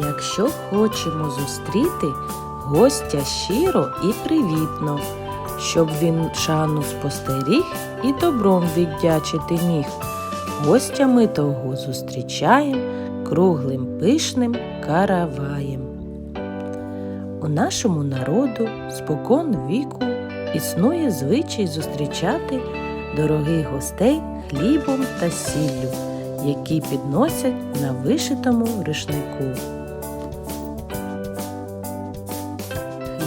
Якщо хочемо зустріти гостя щиро і привітно, щоб він шану спостеріг і добром віддячити міг. Гостя ми того зустрічаєм круглим пишним караваєм. У нашому народу спокон віку існує звичай зустрічати дорогих гостей хлібом та сіллю, які підносять на вишитому рушнику.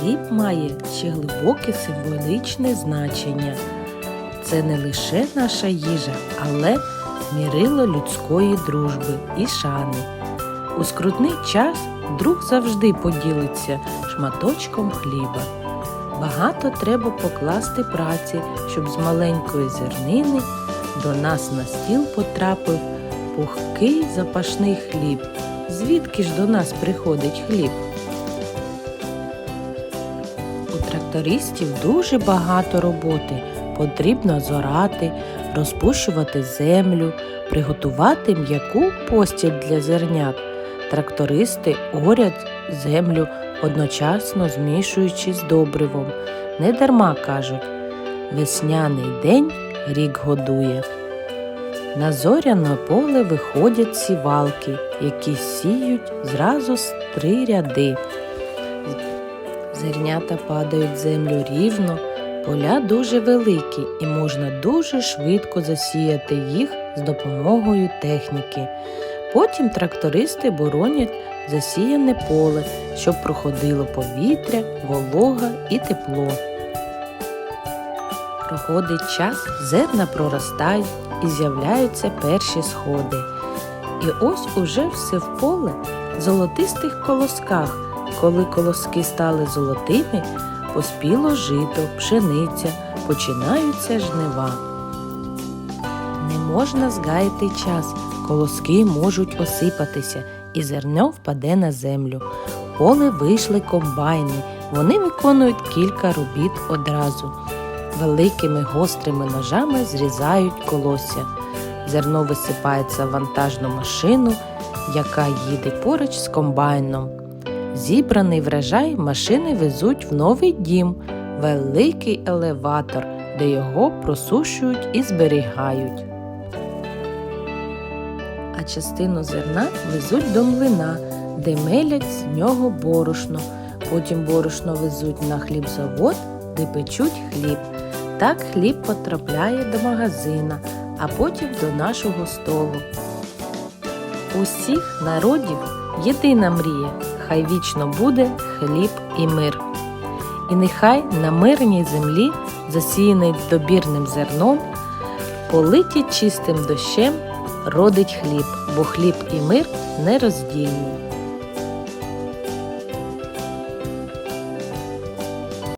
Хліб має ще глибоке символічне значення. Це не лише наша їжа, але мірило людської дружби і шани. У скрутний час друг завжди поділиться шматочком хліба. Багато треба покласти праці, щоб з маленької зернини до нас на стіл потрапив пухкий запашний хліб. Звідки ж до нас приходить хліб? Трактористів дуже багато роботи. Потрібно зорати, розпущувати землю, приготувати м'яку постіль для зернят. Трактористи орять землю, одночасно змішуючи з добривом. Не дарма кажуть, весняний день рік годує. На зоряне поле виходять сівалки, які сіють зразу з три ряди. Зернята падають в землю рівно, поля дуже великі і можна дуже швидко засіяти їх з допомогою техніки. Потім трактористи боронять засіяне поле, щоб проходило повітря, волога і тепло. Проходить час, зерна проростають і з'являються перші сходи. І ось уже все в поле в золотистих колосках. Коли колоски стали золотими, поспіло жито, пшениця, починаються жнива. Не можна згаяти час, колоски можуть осипатися, і зерно впаде на землю. Поле вийшли комбайни. Вони виконують кілька робіт одразу. Великими гострими ножами зрізають колосся. Зерно висипається в вантажну машину, яка їде поруч з комбайном. Зібраний врожай машини везуть в новий дім, великий елеватор, де його просушують і зберігають. А частину зерна везуть до млина, де мелять з нього борошно. Потім борошно везуть на хлібзавод, де печуть хліб. Так хліб потрапляє до магазина, а потім до нашого столу. Усіх народів єдина мрія, хай вічно буде хліб і мир. І нехай на мирній землі, засіяний добірним зерном, политі чистим дощем, родить хліб, бо хліб і мир нероздільні.